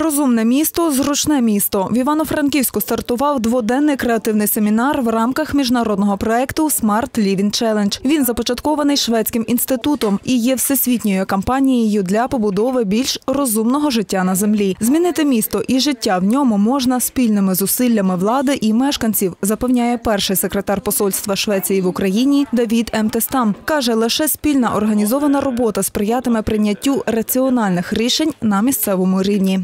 Розумне місто, зручне місто. В Івано-Франківську стартував дводенний креативний семінар в рамках міжнародного проекту Smart Living Challenge. Він започаткований шведським інститутом і є всесвітньою кампанією для побудови більш розумного життя на землі. Змінити місто і життя в ньому можна спільними зусиллями влади і мешканців, запевняє перший секретар посольства Швеції в Україні Давід Емтестам. каже, лише спільна організована робота сприятиме прийняттю раціональних рішень на місцевому рівні.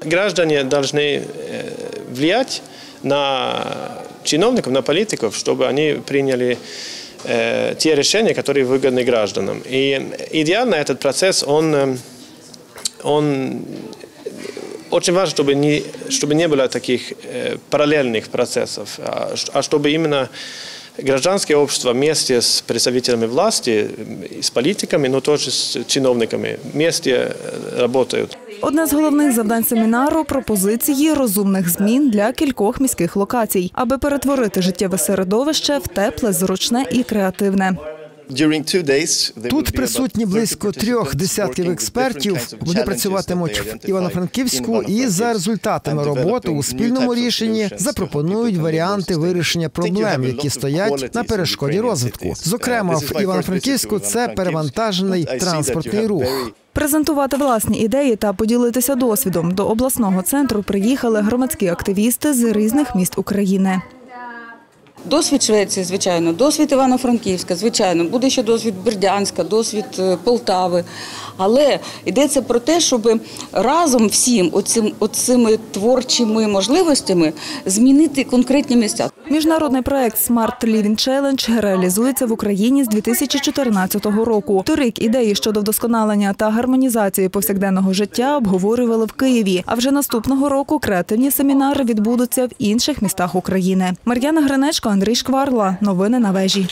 Граждане должны э, влиять на чиновников, на политиков, чтобы они приняли э, те решения, которые выгодны гражданам. И идеально этот процесс, он, э, он очень важно, чтобы не, чтобы не было таких параллельных процессов, а, а чтобы именно гражданское общество вместе с представителями власти, с политиками, но тоже с чиновниками вместе работают. Одне з головних завдань семінару пропозиції розумних змін для кількох міських локацій, аби перетворити життєве середовище в тепле, зручне і креативне. Тут присутні близько трьох десятків експертів. Вони працюватимуть в Івано-Франківську і за результатами роботи у спільному рішенні запропонують варіанти вирішення проблем, які стоять на перешкоді розвитку. Зокрема, в Івано-Франківську це перевантажений транспортний рух. Презентувати власні ідеї та поділитися досвідом до обласного центру приїхали громадські активісти з різних міст України. Досвід Швеції, звичайно, досвід Івано-Франківська, звичайно, буде ще досвід Бердянська, досвід е, Полтави. Але йдеться про те, щоб разом всім оцим, оцими творчими можливостями змінити конкретні місця. Міжнародний проект Smart Living Challenge реалізується в Україні з 2014 року. Торік ідеї щодо вдосконалення та гармонізації повсякденного життя обговорювали в Києві. А вже наступного року креативні семінари відбудуться в інших містах України. Мар'яна Гринечко, Андрій Шкварла. Новини на вежі.